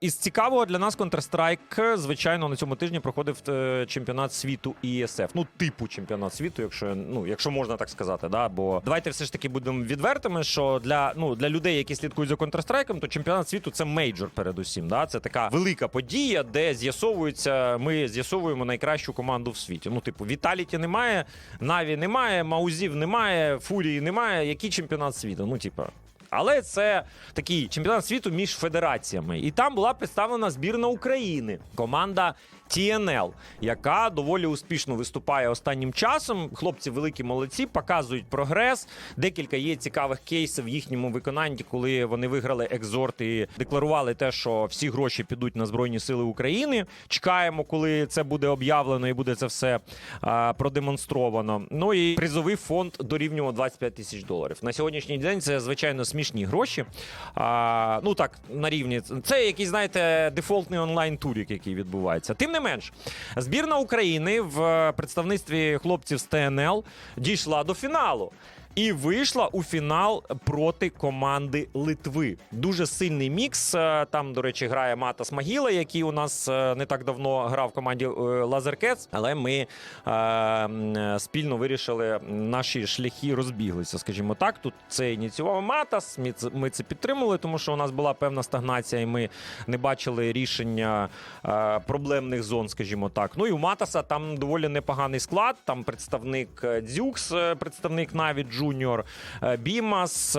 Із цікавого для нас Counter-Strike, звичайно, на цьому тижні проходив е, чемпіонат світу ESF. Ну, типу чемпіонат світу, якщо ну, якщо можна так сказати. Да? Бо давайте все ж таки будемо відвертими, що для, ну, для людей, які слідкують за Counter-Strike, то чемпіонат світу це мейджор передусім. Да? Це така велика подія, де з'ясовується, ми з'ясовуємо найкращу команду в світі. Ну, типу, Віталіті немає, Наві немає, Маузів немає, Фурії немає. Який чемпіонат світу? Ну, типу. Але це такий чемпіонат світу між федераціями. І там була представлена збірна України, команда TNL, яка доволі успішно виступає останнім часом. Хлопці великі молодці, показують прогрес. Декілька є цікавих кейсів в їхньому виконанні, коли вони виграли екзорт і декларували те, що всі гроші підуть на Збройні Сили України. Чекаємо, коли це буде об'явлено і буде це все а, продемонстровано. Ну і призовий фонд дорівнював 25 тисяч доларів. На сьогоднішній день це звичайно смішні гроші. А, ну так, на рівні це якийсь, знаєте, дефолтний онлайн турік, який відбувається. Тим не менш, збірна України в представництві хлопців з ТНЛ дійшла до фіналу. І вийшла у фінал проти команди Литви. Дуже сильний мікс. Е, Там, до речі, грає Матас Магіла, який у нас е, не так давно грав в команді е, Лазеркетс. Але ми е, спільно вирішили наші шляхи розбіглися. Скажімо так, тут це ініціював Матас. Ми це, підтримали, тому що у нас була певна стагнація, і ми не бачили рішення проблемних зон, скажімо так. Ну і у Матаса там доволі непоганий склад. Там представник Дзюкс, представник Наві Джуніор, е, Бімас.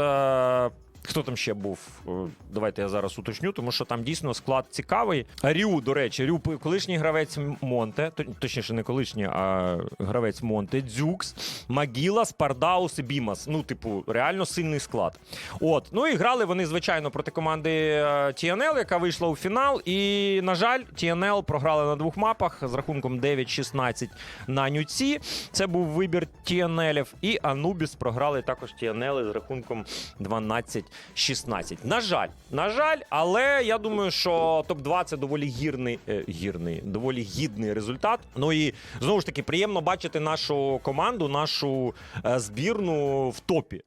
Е, Хто там ще був? Е, Давайте я зараз уточню, тому що там дійсно склад цікавий. Рю, до речі, Рю колишній гравець Монте, точніше, не колишній, а гравець Монте, Дзюкс, Магіла, Спардаус і Бімас. Ну, типу, реально сильний склад. От, ну і грали вони, звичайно, проти команди е, TNL, яка вийшла у фінал. І, на жаль, TNL програли на двох мапах з рахунком 9-16 на нюці. Це був вибір TNL. І Anubis програли також TNL з рахунком 12-16. На жаль, на жаль, але я думаю, що топ-2 це доволі гірний, е, гірний, доволі гідний результат. Ну і знову ж таки приємно бачити нашу команду, нашу е, збірну в топі.